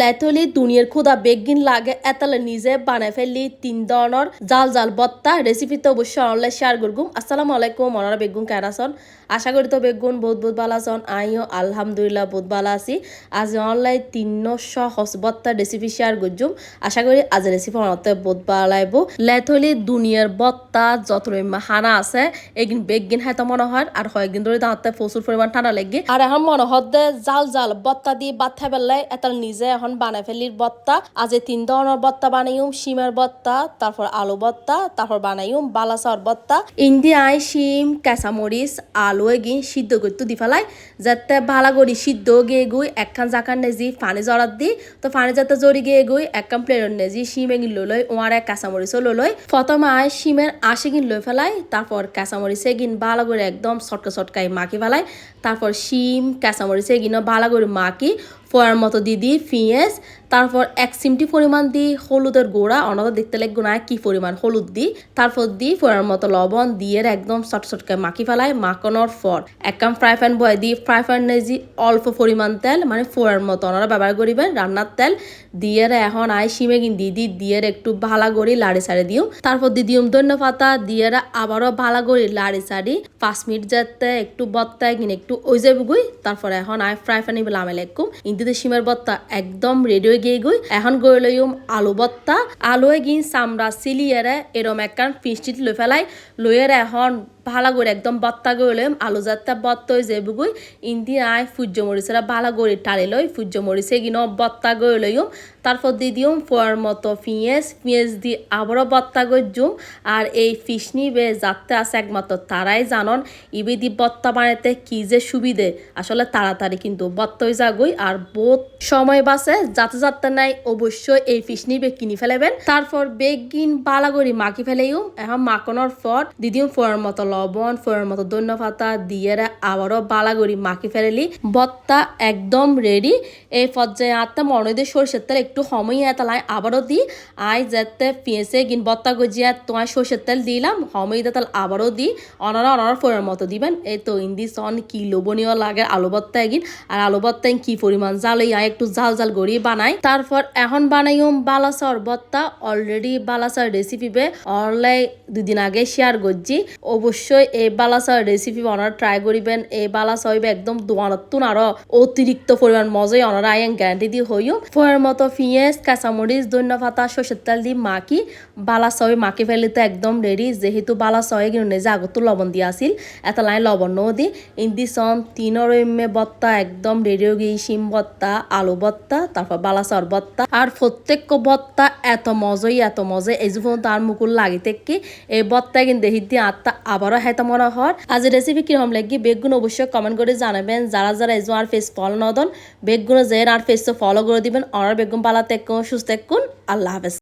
লেথলি দুনিয়ার খুদা বেগিন লাগে, এতালে নিজে বানাই ফেললি তিন ধরনের জাল জাল বত্তা। রেসিপিতে অবশ্যই অনলাইন শেয়ার করগুম। আসসালামু আলাইকুম মনারা বেগুন কেরাসন আশা করি তো বেগুন বহুত বহুত ভালো আছেন। আইও আলহামদুলিল্লাহ বহুত ভালো আছি। আজ অনলাইন তিন সহজ বত্তা রেসিপি শেয়ার করজুম। আশা করি আজ রেসিপি অনতে বহুত ভালো লাগবো। লেথলি দুনিয়ার বত্তা যত হানা আছে, এগিন বেগিন হাইতো মনে হয়, আর কয়েকদিন ধরে তাহাতে প্রচুর পরিমাণ ঠান্ডা লাগে। আর এখন মনে হয় জাল জাল বত্তা দিয়ে বাদ পেলাই এটার নিজে এখন বানাই ফেলির বত্তা, আজ তিন ধরনের বত্তা বানাইম, শিমের বত্তা, তারপর আলু বত্তা, তারপর বানাইম বালাসার বত্তা। ইন্ডিয়ায় শিম, কাঁচামরিচ, আলু এগিন সিদ্ধ করতে দি ফেলাই, যাতে ভালো করি সিদ্ধ গিয়ে গুই একখান জাকান নেজি পানি জড়াত দি, তো পানি যাতে জড়ি গিয়ে গুই একখান প্লেটত নেজি শিম এগিন লই ওয়ার এক কাঁচামরিচও লই প্রথমে আয় শিমের আশি গিন লই ফেলাই, তারপর কাঁচামরিচ এগিন ভালো করে একদম সটকা সটকাই মাখি ফেলাই, তারপর শিম, কাঁচামরিচ এগিনও ভালো করে মাখি ফোয়ার মতো দিয়ে দিই পেঁয়াজ তারপর এক চিমটি পরিমাণ দিই হলুদের গুঁড়া অন্যত দেখতে লাগবে না কি পরিমাণ হলুদ দিই, তারপর দিই ফোয়ার মতো লবণ দিয়ে একদম চট চটকে মাখি ফেলাই, মাখানোর পর কাম ফ্রাই প্যান বয় দিই ফ্রাই প্যান নেজি অল্প পরিমাণ তেল মানে ফোয়ার মতো, ওনারা ব্যবহার করিবেন রান্নার তেল, দিয়ে এখন আই সিমে কিন দিয়ে দিই, দিয়ে একটু ভালা করি লাড়ি সাড়ি দিও, তারপর দি দিম ধন্য পাতা, দিয়ে আবারও ভালা করি লাড়ি সাড়ি পাঁচ মিনিট যাতে একটু বত্তায় কিনে একটু ওই যাবে গুই তারপরে এখন আই ফ্রাই প্যানে লামে লেখুম ইন্দিতে সীমার বত্তা একদম রেডি হয়ে গিয়ে গই। এখন গই লইম আলু বত্তা। আলুয়ে গিন চামড়া চিলিয়ারে এরম একখান ফিস্টিত লই ফেলাই। লইয়ের এখন ভালা করে একদম বত্তা করে লইম আলু যাত্রা বত্ত হয়ে যাব গুই। ইন্দি আয় সূর্য মরিচেরা ভালা করে টালি লই সূর্য মরিচে গিন বত্তা করে লইম তারপর দিয়ে দিম ফোয়ার মতো পিঁয়াজ পিঁয়াজ দিয়ে আবারও বত্তা করে জুম। আর এই ফিসনি বে যাত্রা আছে একমাত্র তারাই জানন, ইবে দি বত্তা বানাইতে কি যে সুবিধে। আসলে তাড়াতাড়ি কিন্তু বত্ত হয়ে আর বহুত সময় বাঁচে যাতে যাতে নাই, অবশ্যই এই ফিসনি বেগ কিনি ফেলেবেন তারপর বেগিন বালাগরি মাখি ফেলেইম এখন মাখানোর পর দিদিম ফোয়ার মতো লবণ ফোয়ার মতো ধন্য পাতা দিয়ে আবারও বালাগরি মাখি ফেলেলি। বত্তা একদম রেডি এই পর্যায়ে আত্মা মনে সরষের তেল একটু সময় এতালাই আবারও দি। আই যাতে পেঁচে গিন বত্তা গজিয়া তোমার সরষের তেল দিলাম। সময় তেল আবারও দি। অনারা অনারা ফোয়ার মতো দিবেন। এই তো ইন্দি সন কি লোভনীয় লাগে আলু বত্তা এগিন আর আলু বত্তা কি পরিমাণ জাল, এই আয় একটু জাল জাল গড়িয়ে বানাই। তারপর এখন বানাইম বালাসর বত্তা। অলরেডি বালাসর রেসিপি বে অনলাই দুদিন আগে শেয়ার করছি। অবশ্যই এই বালাসর রেসিপি অনারা ট্রাই করিবেন। এই বালাস হইবে একদম দোয়ানতুন আরও অতিরিক্ত পরিমাণ মজাই অনারা আইন গ্যারান্টি দিয়ে হইও। ফয়ের মতো পেঁয়াজ কাঁচামরিচ, ধন্য পাতা, সর্ষের তেল দিয়ে মাখি বালাস হয়ে মাখি ফেলে তো একদম রেডি যেহেতু বালাস কিন্তু নিজে আগত লবণ দিয়া আছিল এটা লাইন লবণ নও দি। ইন্দি সন তিনর এমে বত্তা, একদম রেডি হয়ে গিয়ে শিম বত্তা, আলু বত্তা, তারপর বালাসর বত্তা। আর প্রত্যেক বত্তা এত মজাই, এত মজা এই যখন তার মুকুল লাগি থেকে এই বত্তা কিন্তু দেখি দিয়ে আত্মা আবারও তো মরা হর আজ রেসিপি কীরকম লাগি? বেগুন অবশ্যই কমেন্ট করে জানাবেন। যারা যারা এজো আর ফেস ফলো নদন বেগুন যে আর ফেস ফলো করে দিবেন। আর বেগুন পালা তেকুন সুস্থ আল্লাহ হাফেজ।